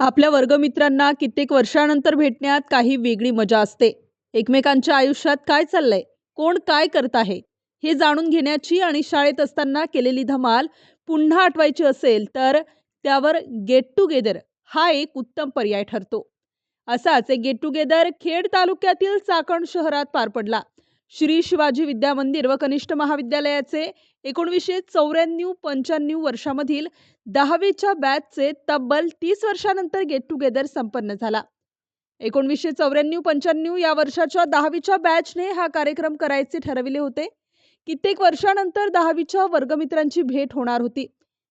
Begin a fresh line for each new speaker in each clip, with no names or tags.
आपल्या वर्गमित्रांना कित्येक वर्षानंतर भेटण्यात काही वेगळी मजा असते. एकमेकांच्या आयुष्यात काय चाललंय? कोण काय करत आहे? हे जाणून घेण्याची आणि शाळेत असताना केलेली धमाल पुन्हा आठवायची असेल तर त्यावर गेट टुगेदर हा एक उत्तम पर्याय ठरतो. असाच एक गेट टुगेदर खेड तालुक्यातील चाकण शहरात पार पडला. श्री शिवाजी विद्या मंदिर व कनिष्ठ महाविद्यालयाचे एकोणवीसशे चौऱ्याण्णव पंच्याण्णव वर्षामधील दहावीच्या बॅचचे तब्बल तीस वर्षानंतर गेट टुगेदर संपन्न झाला. एकोणवीसशे चौऱ्याण्णव पंच्याण्णव या वर्षाच्या दहावीच्या बॅचने हा कार्यक्रम करायचे ठरविले होते. कित्येक वर्षानंतर दहावीच्या वर्गमित्रांची भेट होणार होती.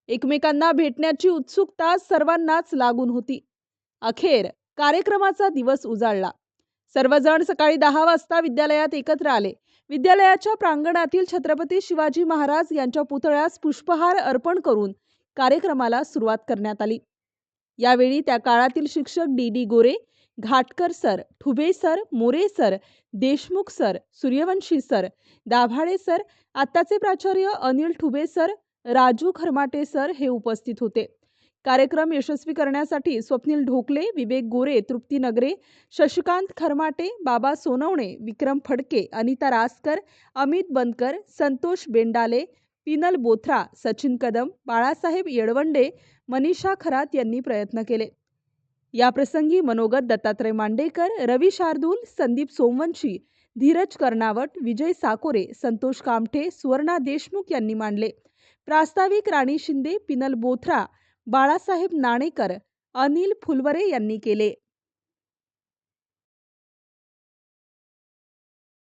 एकमेकांना भेटण्याची उत्सुकता सर्वांनाच लागून होती. अखेर कार्यक्रमाचा दिवस उजाळला. सर्वजण सकाळी दहा वाजता विद्यालयात एकत्र आले. विद्यालयाच्या प्रांगणातील छत्रपती शिवाजी महाराज यांच्या पुतळ्यास पुष्पहार अर्पण करून कार्यक्रमाला सुरुवात करण्यात आली. यावेळी त्या काळातील शिक्षक D D Gore Ghatkar sir Thube sir More sir Deshmukh sir Suryavanshi sir Dabhade sir आत्ताचे प्राचार्य अनिल ठुबे सर राजू खरमाटे सर हे उपस्थित होते. कार्यक्रम यशस्वी करण्यासाठी स्वप्नील ढोकले विवेक गोरे तृप्ती नगरे शशिकांत खरमाटे बाबा सोनवणे विक्रम फडके अनिता रासकर अमित बनकर संतोष बेंडाले पिनल बोथरा सचिन कदम बाळासाहेब येळवंडे मनीषा खरात यांनी प्रयत्न केले. याप्रसंगी मनोगत दत्तात्रय मांडेकर रवी शार्दूल संदीप सोमवंशी धीरज कर्नावट विजय साकोरे संतोष कामठे सुवर्णा देशमुख यांनी मांडले. प्रास्ताविक राणी शिंदे पिनल बोथरा बाळासाहेब नाणेकर अनिल फुलवरे यांनी केले.